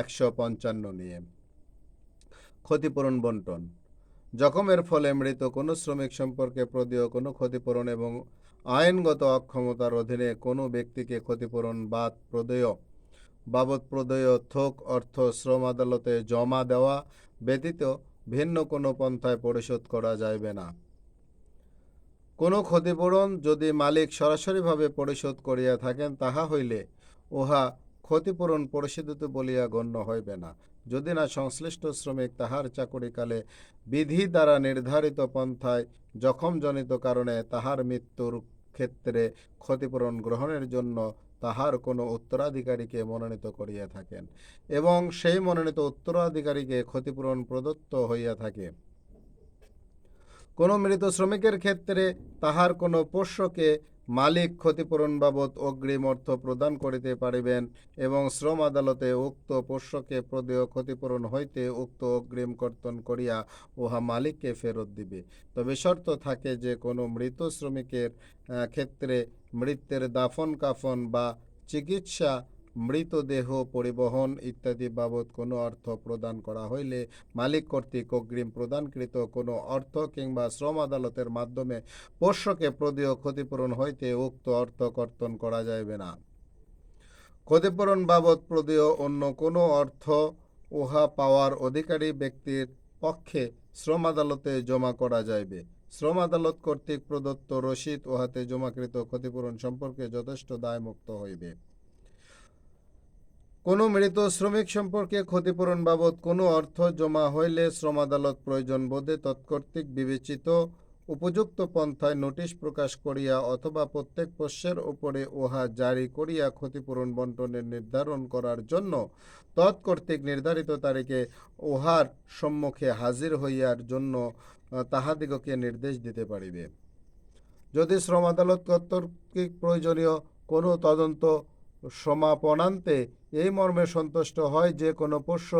একশো পঞ্চান্ন নিয়ে। ক্ষতিপূরণ বন্টন। জখমের ফলে মৃত কোনো শ্রমিক সম্পর্কে প্রদেয় কোনো ক্ষতিপূরণ এবং আইনগত অক্ষমতার অধীনে কোনো ব্যক্তিকে ক্ষতিপূরণ বাদ প্রদেয় বাবদ প্রদেয় থোক, অর্থ, শ্রম আদালতে জমা দেওয়া ব্যতীত ভিন্ন কোনো পন্থায় পরিশোধ করা যাইবে না। কোনো ক্ষতিপূরণ যদি মালিক সরাসরিভাবে পরিশোধ করিয়া থাকেন, তাহা হইলে উহা ক্ষতিপূরণ পরিশোধিত বলিয়া গণ্য হইবে না। যদি না সংশ্লিষ্ট শ্রমিক তাহার চাকরিকালে বিধি দ্বারা নির্ধারিত পন্থায় জখমজনিত কারণে তাহার মৃত্যুর ক্ষেত্রে ক্ষতিপূরণ গ্রহণের জন্য তাহার কোনো উত্তরাধিকারীকে মনোনীত করিয়া থাকেন এবং সেই মনোনীত উত্তরাধিকারীকে ক্ষতিপূরণ প্রদত্ত হইয়া থাকে। কোনো মৃত শ্রমিকের ক্ষেত্রে তাহার কোনো পোষ্যকে মালিক ক্ষতিপূরণ বাবদ অগ্রিম অর্থ প্রদান করিতে পারিবেন এবং শ্রম আদালতে উক্ত পোষ্যকে প্রদেয় ক্ষতিপূরণ হইতে উক্ত অগ্রিম কর্তন করিয়া উহা মালিককে ফেরত দিবে। তবে শর্ত থাকে যে কোনো মৃত শ্রমিকের ক্ষেত্রে মৃত্যের দাফন কাফন বা চিকিৎসা মৃতদেহ পরিবহন ইত্যাদি বাবদ কোনো অর্থ প্রদান করা হইলে মালিক কর্তৃক অগ্রিম প্রদানকৃত কোনো অর্থ কিংবা শ্রম আদালতের মাধ্যমে পোষ্যকে প্রদেয় ক্ষতিপূরণ হইতে উক্ত অর্থ কর্তন করা যাইবে না। ক্ষতিপূরণ বাবদ প্রদেয় অন্য কোনো অর্থ উহা পাওয়ার অধিকারী ব্যক্তির পক্ষে শ্রম আদালতে জমা করা যাইবে। শ্রম আদালত কর্তৃক প্রদত্ত রসিদ উহাতে জমাকৃত ক্ষতিপূরণ সম্পর্কে যথেষ্ট দায়মুক্ত হইবে। কোনো মৃত শ্রমিক সম্পর্কে ক্ষতিপূরণ বাবদ কোনো অর্থ জমা হইলে শ্রম আদালত প্রয়োজন বোধে তৎকর্তৃক বিবেচিত উপযুক্ত পন্থায় নোটিশ প্রকাশ করিয়া অথবা প্রত্যেক পোষ্যের উপরে উহা জারি করিয়া ক্ষতিপূরণ বন্টনের নির্ধারণ করার জন্য তৎকর্তৃক নির্ধারিত তারিখে উহার সম্মুখে হাজির হইয়ার জন্য তাহাদিগকে নির্দেশ দিতে পারিবে। যদি শ্রম আদালত কর্তৃক প্রয়োজনীয় কোনো তদন্ত সমাপনান্তে এই মর্মে সন্তুষ্ট হয় যে কোনো পোষ্য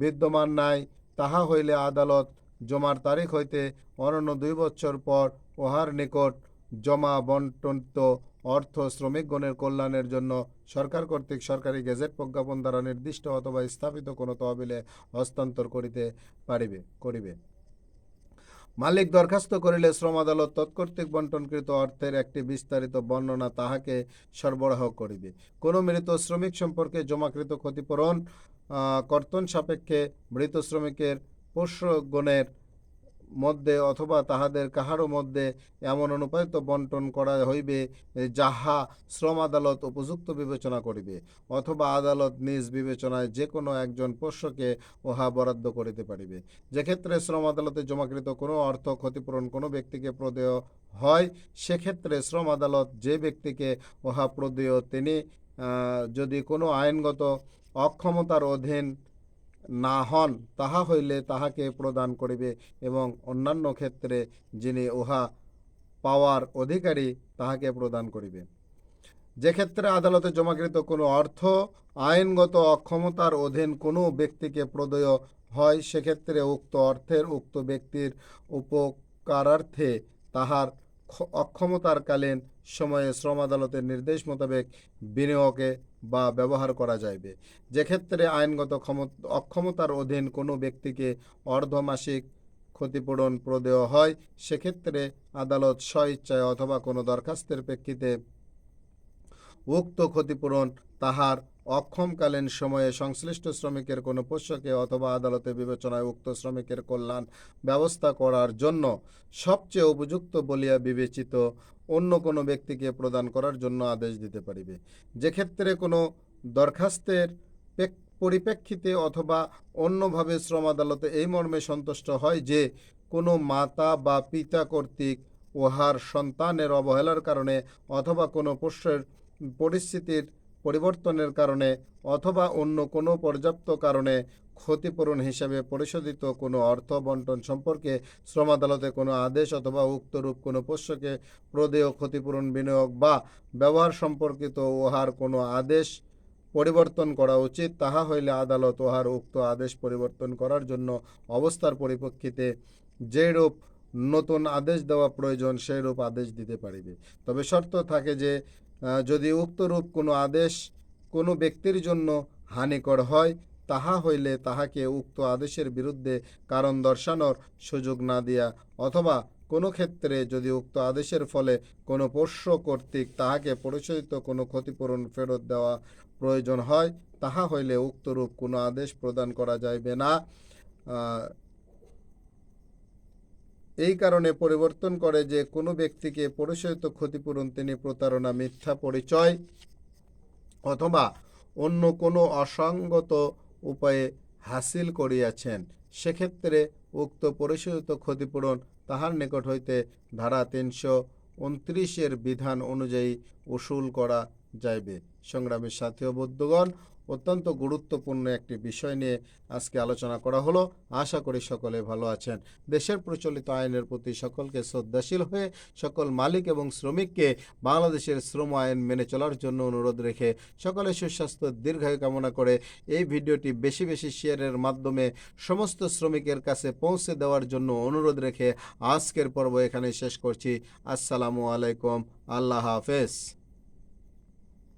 বিদ্যমান নাই, তাহা হইলে আদালত জমার তারিখ হইতে অনন্য দুই বছর পর উহার নিকট জমা বন্টনিত অর্থ শ্রমিকগণের কল্যাণের জন্য সরকার কর্তৃক সরকারি গেজেট প্রজ্ঞাপন দ্বারা নির্দিষ্ট অথবা স্থাপিত কোনো তহবিলে হস্তান্তর করিতে পারিবে, করিবে। মালিক দরখাস্ত করিলে শ্রম আদালত তৎকর্তৃক বন্টনকৃত অর্থের একটি বিস্তারিত বর্ণনা তাহাকে সরবরাহ করিবে। কোনো মৃত শ্রমিক সম্পর্কে জমাকৃত ক্ষতিপূরণ কর্তন সাপেক্ষে মৃত শ্রমিকের পোষ্যগণের মধ্যে অথবা তাহাদের কাহারও মধ্যে এমন অনুপায়িত বন্টন করা হইবে যাহা শ্রম আদালত উপযুক্ত বিবেচনা করিবে, অথবা আদালত নিজ বিবেচনায় যে কোনো একজন পোষ্যকে উহা বরাদ্দ করিতে পারিবে। যেক্ষেত্রে শ্রম আদালতে জমাকৃত কোনো অর্থ ক্ষতিপূরণ কোনো ব্যক্তিকে প্রদেয় হয়, সেক্ষেত্রে শ্রম আদালত যে ব্যক্তিকে উহা প্রদেয়, তিনি যদি কোনো আইনগত অক্ষমতার অধীন না হন, তাহা হইলে তাহাকে প্রদান করিবে এবং অন্যান্য ক্ষেত্রে যিনি উহা পাওয়ার অধিকারী, তাহাকে প্রদান করিবে। যে ক্ষেত্রে আদালতে জমাকৃত কোনো অর্থ, আইনগত অক্ষমতার অধীন কোনো ব্যক্তিকে প্রদেয় হয়, সেক্ষেত্রে উক্ত অর্থের উক্ত ব্যক্তির উপকারার্থে তাহার অক্ষমতারকালীন সময়ে শ্রম আদালতের নির্দেশ মোতাবেক বিনিয়োগে বা ব্যবহার করা যাইবে। যেক্ষেত্রে আইনগত ক্ষমত, অক্ষমতার অধীন কোনো ব্যক্তিকে অর্ধমাসিক ক্ষতিপূরণ প্রদেয় হয়, সেক্ষেত্রে আদালত স্বইচ্ছায় অথবা কোনো দরখাস্তের প্রেক্ষিতে উক্ত ক্ষতিপূরণ তাহার অক্ষমকালীন সময়ে সংশ্লিষ্ট শ্রমিকের কোনো পোষ্যকে অথবা আদালতে বিবেচনায় উক্ত শ্রমিকের কল্যাণ ব্যবস্থা করার জন্য সবচেয়ে উপযুক্ত বলিয়া বিবেচিত অন্য কোনো ব্যক্তিকে প্রদান করার জন্য আদেশ দিতে পারিবে। যে ক্ষেত্রে কোনো দরখাস্তের পরিপ্রেক্ষিতে অথবা অন্যভাবে শ্রম আদালতে এই মর্মে সন্তুষ্ট হয় যে কোনো মাতা বা পিতা কর্তৃক উহার সন্তানের অবহেলার কারণে অথবা কোনো পোষ্যের পরিস্থিতির পরিবর্তনের কারণে অথবা অন্য কোনো পর্যাপ্ত কারণে ক্ষতিপূরণ হিসাবে পরিশোধিত কোনো অর্থ বন্টন সম্পর্কে শ্রম আদালতে কোনো আদেশ অথবা উক্তরূপ কোনো পোষ্যকে প্রদেয়, ক্ষতিপূরণ, বিনিয়োগ বা ব্যবহার সম্পর্কিত উহার কোনো আদেশ পরিবর্তন করা উচিত, তাহা হইলে আদালত উহার উক্ত আদেশ পরিবর্তন করার জন্য অবস্থার পরিপ্রেক্ষিতে যেরূপ নতুন আদেশ দেওয়া প্রয়োজন, সেইরূপ আদেশ দিতে পারিবে। তবে শর্ত থাকে যে যদি উক্তরূপ কোনো আদেশ কোনো ব্যক্তির জন্য হানিকর হয়, তাহা হইলে তাহাকে উক্ত আদেশের বিরুদ্ধে কারণ দর্শানোর সুযোগ না দিয়া, অথবা কোনো ক্ষেত্রে যদি উক্ত আদেশের ফলে কোনো পোষ্য কর্তৃক তাহাকে পরিশোধিত কোনো ক্ষতিপূরণ ফেরত দেওয়া প্রয়োজন হয়, তাহা হইলে উক্তরূপ কোনো আদেশ প্রদান করা যাইবে না। এই কারণে পরিবর্তন করে যে কোনো ব্যক্তিকে পরিশোধিত ক্ষতিপূরণ তিনি প্রতারণা, মিথ্যা পরিচয় অথবা অন্য কোনো অসঙ্গত উপায়ে হাসিল করিয়াছেন, সেক্ষেত্রে উক্ত পরিশোধিত ক্ষতিপূরণ তাহার নিকট হইতে ধারা তিনশো উনত্রিশের বিধান অনুযায়ী উসুল করা যাইবে। সংগ্রামের সাথী বৌদ্ধগণ অত্যন্ত গুরুত্বপূর্ণ একটি বিষয় নিয়ে আজকে আলোচনা করা হলো। আশা করি সকলে ভালো আছেন। দেশের প্রচলিত আইনের প্রতি সকলকে শ্রদ্ধাশীল হয়ে সকল মালিক এবং শ্রমিককে বাংলাদেশের শ্রম আইন মেনে চলার জন্য অনুরোধ রেখে সকলে সুস্বাস্থ্য, দীর্ঘায়ু কামনা করে এই ভিডিওটি বেশি বেশি শেয়ারের মাধ্যমে সমস্ত শ্রমিকের কাছে পৌঁছে দেওয়ার জন্য অনুরোধ রেখে আজকের পর্ব এখানে শেষ করছি। আসসালামু আলাইকুম। আল্লাহ হাফেজ।